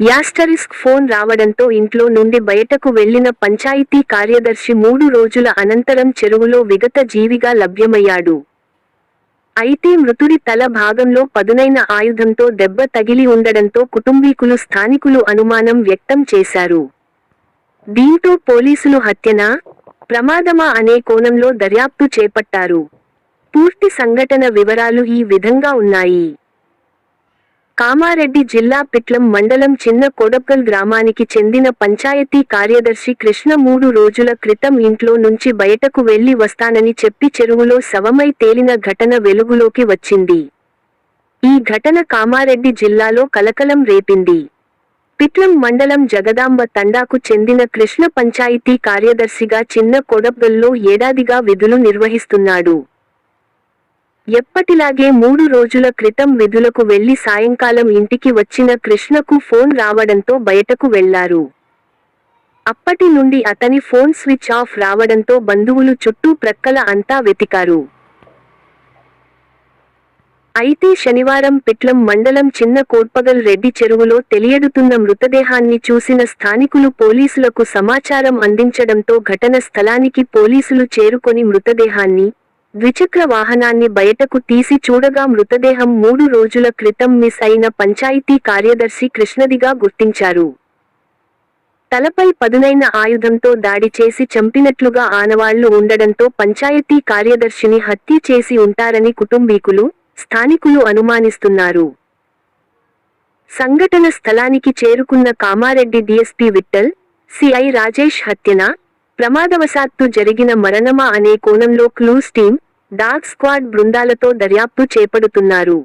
Asterisk phone రావడంతో ఇంట్లో నుండి బయటకు వెళ్ళిన పంచాయతీ కార్యదర్శి మూడు రోజుల అనంతరం చెరువులో విగత జీవిగా లభ్యమయ్యాడు. అయితే మృతుడి తల భాగంలో పదునైన ఆయుధంతో దెబ్బ తగిలి ఉండడంతో కుటుంబీకులు స్థానికులు అనుమానం వ్యక్తం చేశారు. దీంతో పోలీసులు హత్యనా? ప్రమాదమా అనే కోణంలో దర్యాప్తు చేపట్టారు. పూర్తి సంఘటన వివరాలు ఈ విధంగా ఉన్నాయి. కామారెడ్డి జిల్లా పిట్లం మండలం చిన్న కొడప్పల్ గ్రామానికి చెందిన పంచాయతీ కార్యదర్శి కృష్ణ మూడు రోజుల క్రితం ఇంట్లో నుంచి బయటకు వెళ్ళి వస్తానని చెప్పి చెరువులో శవమై తేలిన ఘటన వెలుగులోకి వచ్చింది. ఈ ఘటన కామారెడ్డి జిల్లాలో కలకలం రేపింది. పిట్లం మండలం జగదాంబ తండాకు చెందిన కృష్ణ పంచాయతీ కార్యదర్శిగా చిన్న కొడప్పల్లో ఏడాదిగా విధులు నిర్వహిస్తున్నాడు. ఎప్పటిలాగే మూడు రోజుల క్రితం విధులకు వెళ్ళి సాయంకాలం ఇంటికి వచ్చిన కృష్ణకు ఫోన్ రావడంతో బయటకు వెళ్ళారు. అప్పటి నుండి అతని ఫోన్ స్విచ్ ఆఫ్ రావడంతో బంధువులు చుట్టూ ప్రక్కల అంతా వెతికారు. అయితే శనివారం పిట్లం మండలం చిన్న కోట్పగల్ రెడ్డి చెరువులో తెలియడుతున్న మృతదేహాన్ని చూసిన స్థానికులు పోలీసులకు సమాచారం అందించడంతో ఘటన స్థలానికి పోలీసులు చేరుకొని మృతదేహాన్ని ద్విచక్ర వాహనాన్ని బయటకు తీసి చూడగా మృతదేహం మూడు రోజుల క్రితం మిస్ అయిన పంచాయతీ కార్యదర్శి కృష్ణదిగా గుర్తించారు. తలపై పదునైన ఆయుధంతో దాడి చేసి చంపినట్లుగా ఆనవాళ్ళు ఉండడంతో పంచాయతీ కార్యదర్శిని హత్య చేసి ఉంటారని కుటుంబీకులు స్థానికులు అనుమానిస్తున్నారు. సంఘటన స్థలానికి చేరుకున్న కామారెడ్డి డీఎస్పీ విఠల్ సిఐ రాజేష్ హత్యన? ప్రమాదవశాత్తు జరిగిన మరణమా అనే కోణంలో క్లూస్ టీం డాగ్ స్క్వాడ్ బృందాలతో దర్యాప్తు చేపడుతున్నారు.